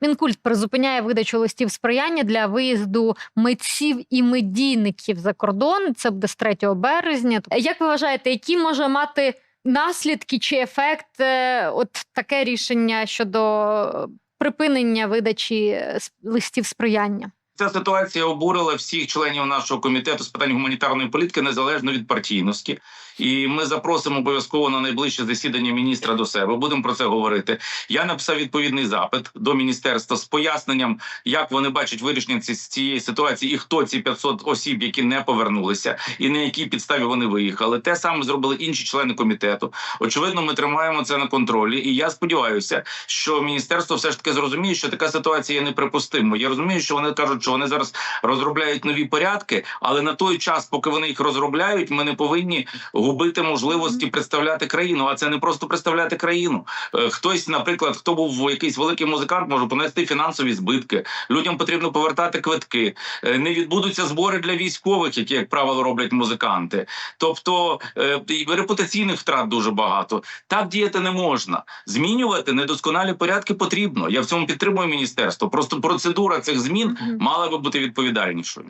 Мінкульт призупиняє видачу листів сприяння для виїзду митців і медійників за кордон. Це буде з 3 березня. Як ви вважаєте, які може мати наслідки чи ефект е, от таке рішення щодо припинення видачі е, листів сприяння? Ця ситуація обурила всіх членів нашого комітету з питань гуманітарної політики незалежно від партійності. І ми запросимо обов'язково на найближче засідання міністра до себе. Будемо про це говорити. Я написав відповідний запит до міністерства з поясненням, як вони бачать вирішення ці- цієї ситуації, і хто ці 500 осіб, які не повернулися, і на якій підставі вони виїхали. Те саме зробили інші члени комітету. Очевидно, ми тримаємо це на контролі. І я сподіваюся, що міністерство все ж таки зрозуміє, що така ситуація є неприпустимою. Я розумію, що вони кажуть, що вони зараз розробляють нові порядки, але на той час, поки вони їх розробляють, ми не повинні губити можливості представляти країну. А це не просто представляти країну. Е, Хтось, наприклад, хто був якийсь великий музикант, може понести фінансові збитки. Людям потрібно повертати квитки. Е, Не відбудуться збори для військових, які як правило роблять музиканти. Тобто е, репутаційних втрат дуже багато. Так діяти не можна. Змінювати недосконалі порядки потрібно. Я в цьому підтримую міністерство. Просто процедура цих змін мала би бути відповідальнішою.